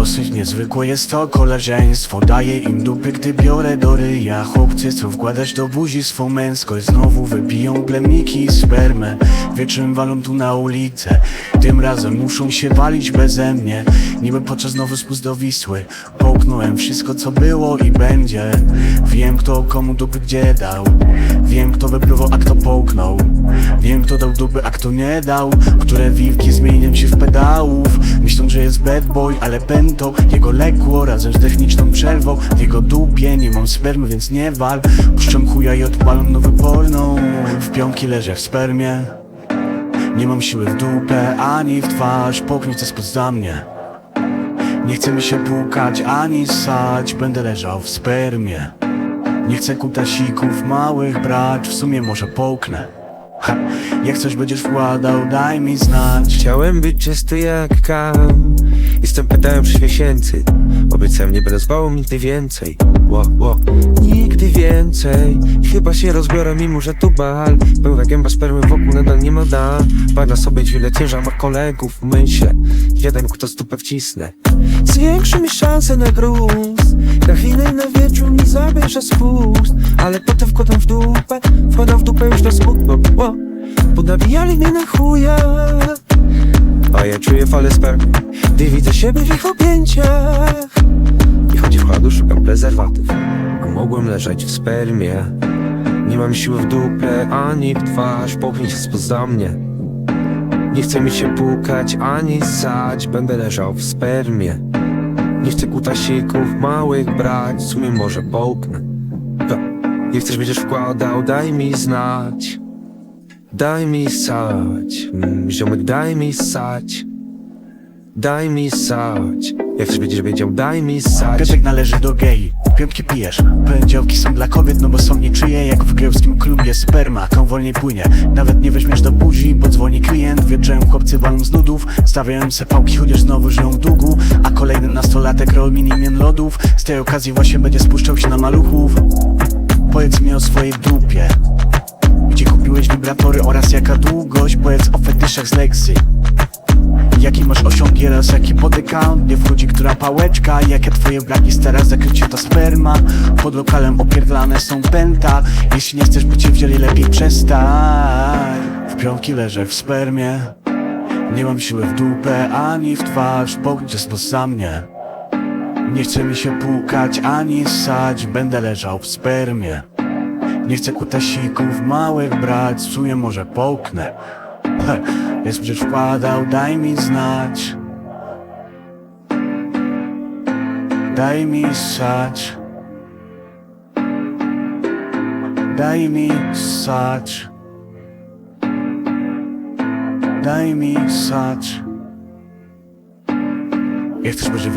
Dosyć niezwykłe jest to koleżeństwo. Daję im dupy, gdy biorę do ryja. Chłopcy, co wkładać do buzi swą męskość. Znowu wybiją plemniki i spermę. Wieczorem walą tu na ulicę. Tym razem muszą się walić beze mnie. Niby podczas nowy spust do Wisły Połknąłem wszystko, co było i będzie. Wiem, kto komu dupy gdzie dał. Wiem, kto wypluwał, a kto połknął kto dał dupy, a kto nie dał? Które wilki zmienią się w pedałów? Myślą, że jest bad boy, ale będą Jego lekło razem z techniczną przerwą. W jego dupie nie mam spermy, więc nie wal. Puszczam chuja i odpalam nowy porną W piątki leżę w spermie. Nie mam siły w dupę, ani w twarz. Połknij to spod mnie. Nie chce mi się płukać, ani ssać. Będę leżał w spermie. Nie chcę kutasików małych brać, w sumie może połknę ha, Jak coś będziesz wkładał, daj mi znać. Chciałem być czysty jak kam Jestem pedałem przez miesięcy Obiecałem nie będę zbało nigdy więcej. Ło, ło. Nigdy więcej. Chyba się rozbiorę mimo, że tu bal. Pełna gęba spermy wokół nadal nie ma da Pada sobie wiele ciężar ma kolegów Myślę, jeden kto stupę wcisnę. Zwiększy mi szanse na gruz Na chwilę i na wieczór mi zabierze spust Ale potem wkładam w dupę Wkładam w dupę już na smutno ło. Podabijali mnie na chuja. A ja czuję falę spermy Gdy widzę siebie w ich objęciach. Nie chodzi w chładu, szukam prezerwatyw mogłem leżeć w spermie. Nie mam siły w dupę, ani w twarz Pochnić spoza mnie. Nie chce mi się pukać, ani ssać Będę leżał w spermie Nie chcę kutasików małych brać W sumie może połknę. Nie chcesz będziesz wkładał, daj mi znać. Daj mi ssać, mm, ziomek daj mi ssać Daj mi ssać Jak chcesz będziesz wiedział, daj mi ssać Piotrek należy do gei, piątki pijesz. Poniedziałki są dla kobiet, no bo są niczyje Jak w gejowskim klubie. Sperma, tą wolniej płynie. Nawet nie weźmiesz do buzi, bo dzwoni klient. Wieczorem chłopcy walą z nudów. Stawiają se pałki, chociaż znowu żyją długu. A kolejny nastolatek roll minimien lodów. Z tej okazji właśnie będzie spuszczał się na maluchów. Powiedz mi o swojej dupie. Gdzie kupiłeś wibratory oraz jaka długość? Powiedz o fetyszach z masz oraz jaki body count Nie wchodzi która pałeczka? Jakie twoje braki stara zakrycie to sperma. Pod lokalem opierdlane są pęta. Jeśli nie chcesz by cię wzięli lepiej przestań. W piątki leżę w spermie. Nie mam siły w dupę ani w twarz. Pogdzie spoza mnie. Nie chce mi się płukać ani ssać. Będę leżał w spermie. Nie chcę kutasików małych brać, sumie może połknę. He, Jest przecież wkładał, daj mi znać Daj mi ssać Daj mi ssać Daj mi ssać Jak chcesz,